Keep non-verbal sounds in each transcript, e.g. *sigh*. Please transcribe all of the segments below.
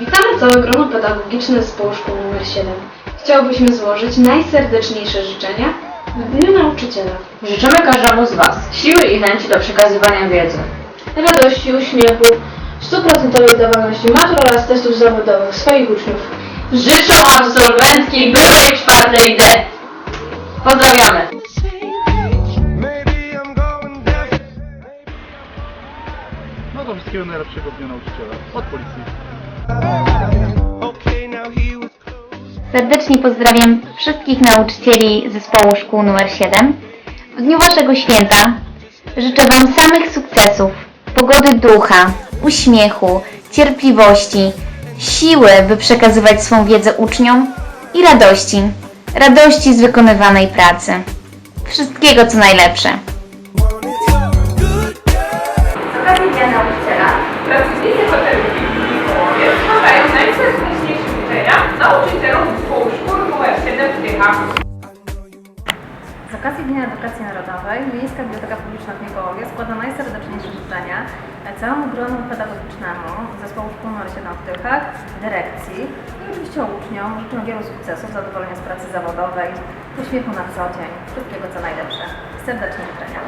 Witamy całe grono pedagogiczne zespołu szkół nr 7. Chciałbyśmy złożyć najserdeczniejsze życzenia w Dniu Nauczyciela. Życzymy każdemu z Was siły i chęci do przekazywania wiedzy. Radości, uśmiechu, stuprocentowej zdawalności matur oraz testów zawodowych swoich uczniów. Życzą absolwentki byłej czwartej D. Pozdrawiamy! Wszystkiego najlepszego w Dniu Nauczyciela. Od policji. Serdecznie pozdrawiam wszystkich nauczycieli zespołu szkół nr 7. W dniu Waszego święta życzę Wam samych sukcesów, pogody ducha, uśmiechu, cierpliwości, siły, by przekazywać swą wiedzę uczniom i radości. Radości z wykonywanej pracy. Wszystkiego co najlepsze. Okazji Dnia Nauczyciela pracownicy hotelu Wigilii w Połowie składają najserdeczniejsze życzenia nauczycielom zespołu szkół nr 7 w. Z okazji Dnia Edukacji Narodowej Miejska Biblioteka Publiczna w Mikołowie składa najserdeczniejsze życzenia całemu gronu pedagogicznemu Zespołu Szkół nr 7 w Tychach, dyrekcji i oczywiście uczniom. Życzę wielu sukcesów, zadowolenia z pracy zawodowej, uśmiechu na co dzień, wszystkiego co najlepsze. Serdecznie życzenia.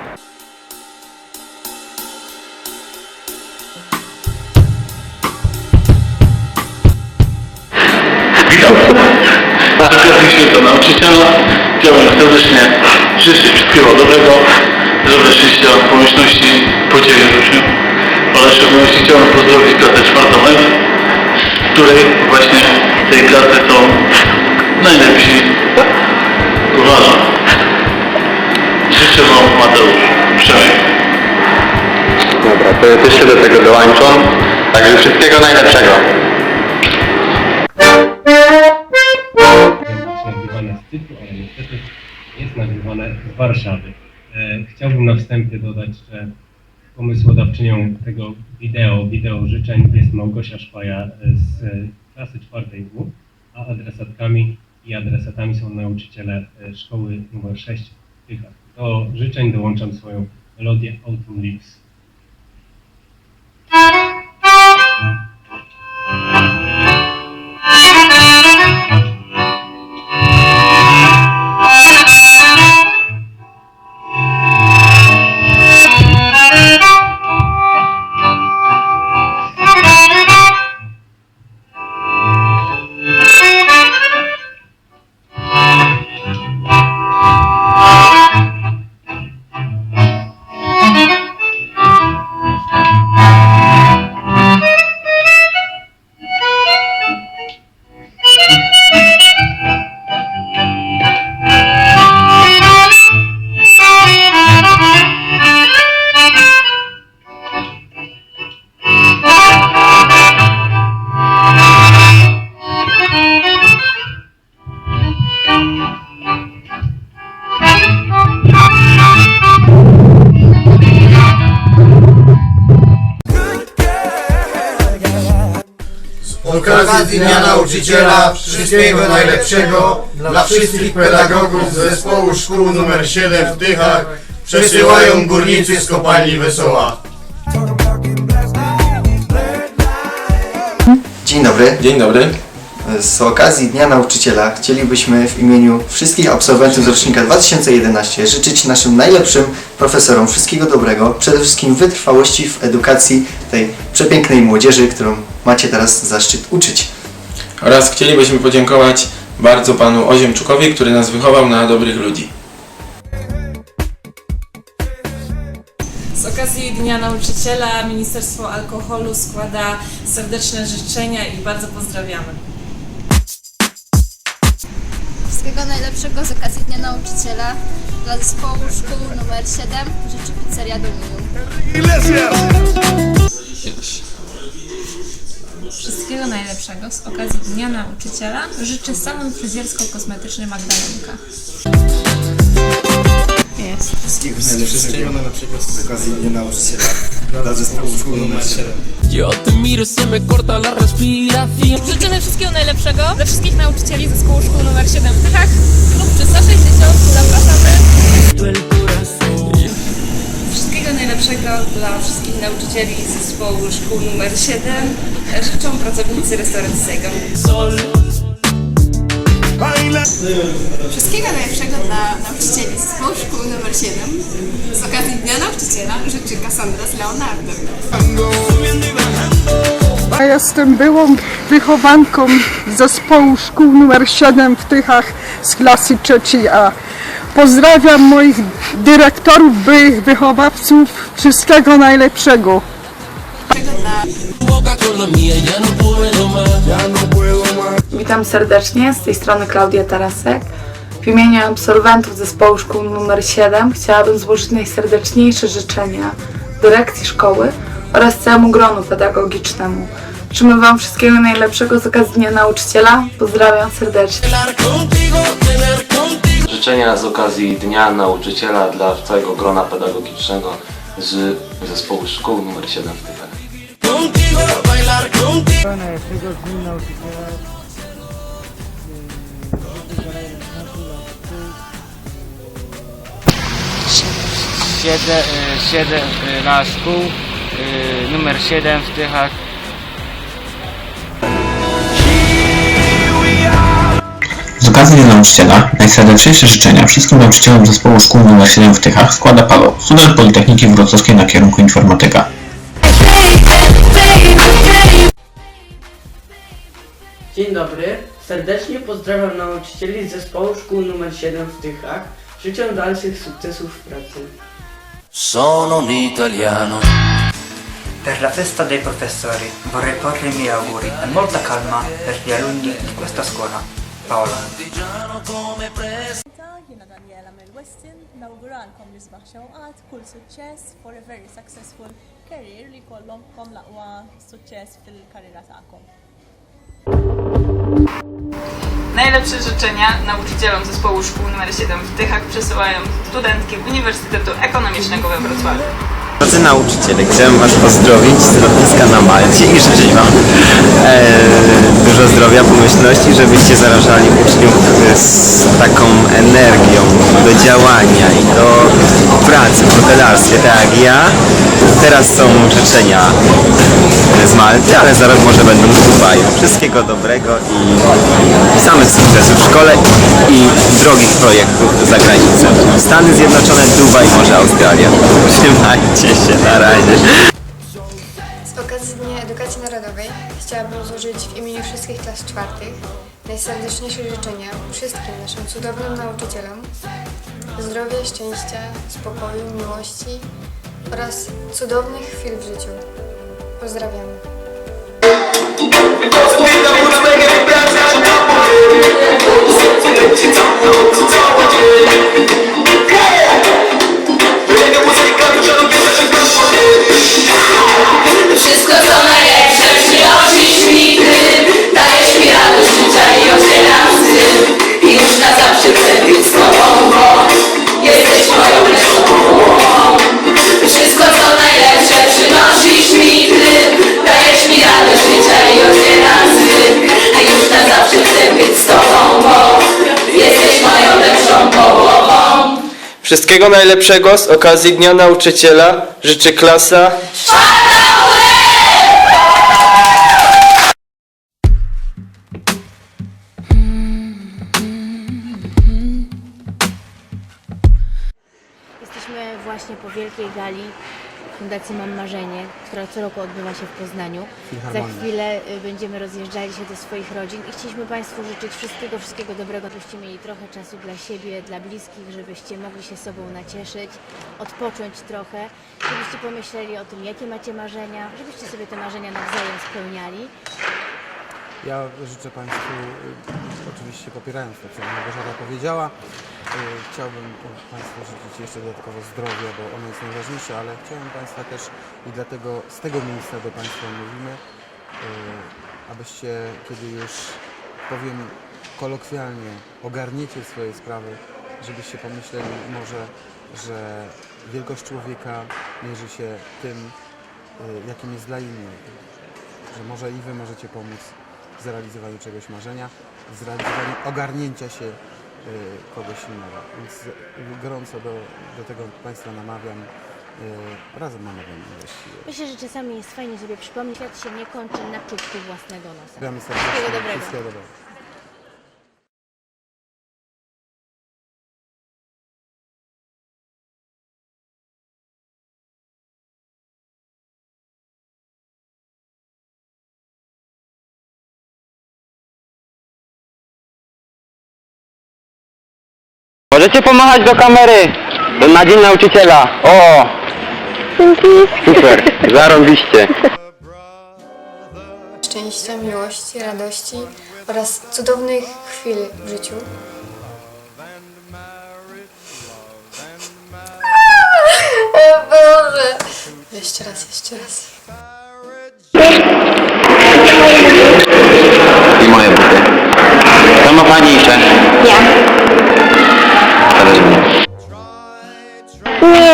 Chciałbym serdecznie życzyć wszystkiego dobrego, zdrowia, szczęścia, pomyślności, pociechy uczniów, ale szczególności chciałbym pozdrowić klasę czwartą F, której właśnie tej klasy są najlepsi, uważam. Życzę Wam Mateusz, Przemek. Dobra, to ja też się do tego dołączą. Także wszystkiego najlepszego. Cypru, ale niestety jest nagrywane z Warszawy. E, Chciałbym na wstępie dodać, że pomysłodawczynią tego wideo, wideo życzeń jest Małgosia Szwaja e, z klasy czwartej W, a adresatkami i adresatami są nauczyciele e, szkoły nr 6 w Tychach. Do życzeń dołączam swoją melodię Autumn Leaves. Dnia Nauczyciela wszystkiego najlepszego dla wszystkich pedagogów z zespołu szkół nr 7 w Tychach przesyłają górnicy z kopalni Wesoła. Dzień dobry. Dzień dobry. Z okazji Dnia Nauczyciela chcielibyśmy w imieniu wszystkich absolwentów z rocznika 2011 życzyć naszym najlepszym profesorom wszystkiego dobrego, przede wszystkim wytrwałości w edukacji tej przepięknej młodzieży, którą macie teraz zaszczyt uczyć. Oraz chcielibyśmy podziękować bardzo panu Oziemczukowi, który nas wychował na dobrych ludzi. Z okazji Dnia Nauczyciela Ministerstwo Alkoholu składa serdeczne życzenia i bardzo pozdrawiamy. Wszystkiego najlepszego z okazji Dnia Nauczyciela dla zespołu szkół nr 7 życzy Pizzeria Dominium. Wszystkiego najlepszego z okazji Dnia Nauczyciela życzę salon fryzjersko-kosmetyczny Magdalenka. Jest. Wszystkiego najlepszego z okazji Dnia Nauczyciela dla zespołu szkół nr 7. Yo te miro, se me corta la respiración. Życzymy wszystkiego najlepszego dla wszystkich nauczycieli Zespołu Szkół nr 7 w Tychach lub 360. Zapraszamy. Wszystkiego najlepszego dla wszystkich nauczycieli zespołu szkół numer 7 życzą pracownicy restauracji Saigon. Wszystkiego najlepszego dla nauczycieli zespołu szkół nr 7. Z okazji Dnia Nauczyciela życzy Cassandra z Leonardem. Ja jestem byłą wychowanką zespołu szkół nr 7 w Tychach z klasy trzeciej A. Pozdrawiam moich dyrektorów, byłych wychowawców. Wszystkiego najlepszego. Witam serdecznie, z tej strony Klaudia Tarasek. W imieniu absolwentów zespołu szkół nr 7 chciałabym złożyć najserdeczniejsze życzenia dyrekcji szkoły oraz całemu gronu pedagogicznemu. Życzymy Wam wszystkiego najlepszego z okazji Dnia Nauczyciela. Pozdrawiam serdecznie. Życzenia z okazji Dnia Nauczyciela dla całego grona pedagogicznego z zespołu szkół nr 7 w Tychach. Najlepszego dnia nauczyciela. Siedzę, siedzę na szkół numer 7 w Tychach. Dnia Nauczyciela najserdeczniejsze życzenia wszystkim nauczycielom zespołu szkół nr 7 w Tychach składa Paweł, student Politechniki Wrocławskiej na kierunku informatyka. Dzień dobry, serdecznie pozdrawiam nauczycieli z zespołu szkół nr 7 w Tychach. Życzę dalszych sukcesów w pracy. Sono un italiano. Per la festa dei professori vorrei porre i miei auguri e molta calma per gli alunni di questa scuola. Paola. Jiena Daniela mill-Westin nawguralkom li sbaħ xewqat kull suċċess for a very successful career li kollom kom laqwa suċċess fil-karriera tagħkom. Najlepsze życzenia nauczycielom zespołu szkół nr 7 w Tychach przesyłają studentki Uniwersytetu Ekonomicznego we Wrocławiu. Drodzy nauczyciele, chciałem Was pozdrowić z lotniska na Malcie i życzyć Wam e, dużo zdrowia, pomyślności, żebyście zarażali uczniów e, z taką energią do działania i do pracy w hotelarstwie, tak jak ja. Teraz są życzenia z Malty, ale zaraz może będą w Dubaju. Wszystkiego dobrego i samych sukcesów w szkole i drogich projektów za granicą. Stany Zjednoczone, Dubaj, może Australia. Trzymajcie się, na razie. Z okazji Dnia Edukacji Narodowej chciałabym złożyć w imieniu wszystkich klas czwartych najserdeczniejsze życzenia wszystkim naszym cudownym nauczycielom zdrowia, szczęścia, spokoju, miłości oraz cudownych chwil w życiu. 我心脏我不能 Wszystkiego najlepszego z okazji Dnia Nauczyciela życzy klasa. Jesteśmy właśnie po wielkiej gali Fundacji Mam Marzenie, która co roku odbywa się w Poznaniu. Za chwilę y, będziemy rozjeżdżali się do swoich rodzin i chcieliśmy Państwu życzyć wszystkiego, wszystkiego dobrego, żebyście mieli trochę czasu dla siebie, dla bliskich, żebyście mogli się sobą nacieszyć, odpocząć trochę, żebyście pomyśleli o tym, jakie macie marzenia, żebyście sobie te marzenia nawzajem spełniali. Ja życzę Państwu, y, oczywiście popierając to, co Małgorzata powiedziała, y, chciałbym Państwu życzyć jeszcze dodatkowo zdrowia, bo ono jest najważniejsze, ale chciałem Państwa też i dlatego z tego miejsca do Państwa mówimy, y, abyście, kiedy już powiem kolokwialnie, ogarniecie swoje sprawy, żebyście pomyśleli może, że wielkość człowieka mierzy się tym, jakim jest dla innych że może i Wy możecie pomóc w zrealizowaniu czegoś marzenia, w zrealizowaniu ogarnięcia się y, kogoś innego. Więc gorąco do, do tego Państwa namawiam y, razem namawiamy właściwie. Myślę, że czasami jest fajnie sobie przypomnieć, świat się nie kończy na czubku własnego nosa. Wszystkiego dobrego. Wszystkiego dobrego. Możecie pomachać do kamery na Dzień Nauczyciela. O! Super, zarąbiście. Szczęścia, miłości, radości oraz cudownych chwil w życiu. O Boże! Jeszcze raz, jeszcze raz. I moje buty. To ma fajniejsze. Ja.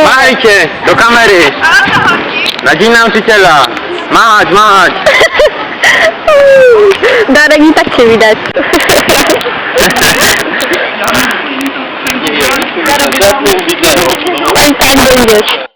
Machajcie do kamery. Na Dzień Nauczyciela. Machać, machać. *laughs* Darek i tak cię widać. *laughs* Tak, będziesz.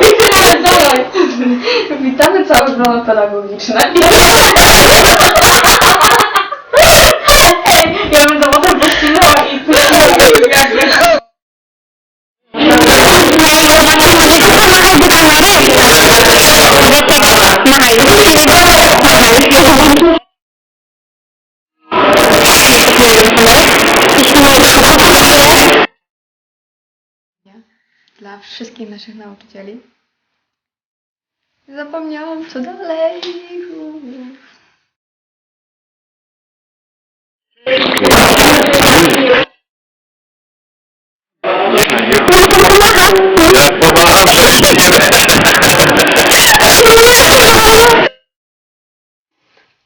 Witamy całe... Witamy całe grono pedagogiczne. Dla wszystkich naszych nauczycieli. Zapomniałam co dalej.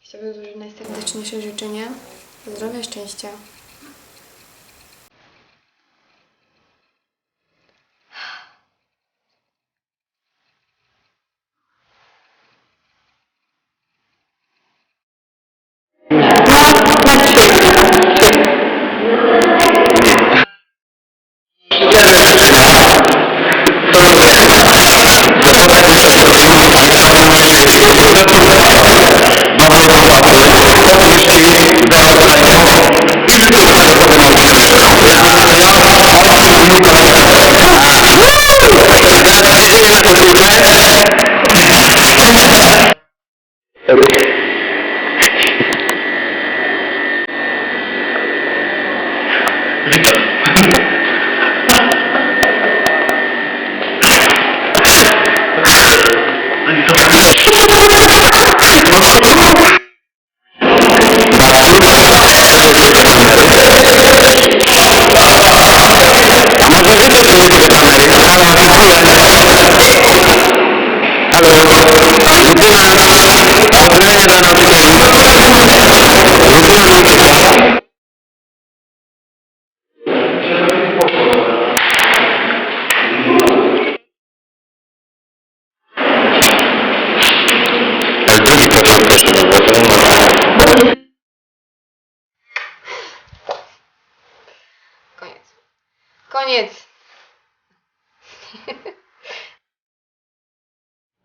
Chciałabym złożyć najserdeczniejsze życzenia zdrowia, szczęścia. Hallelujah.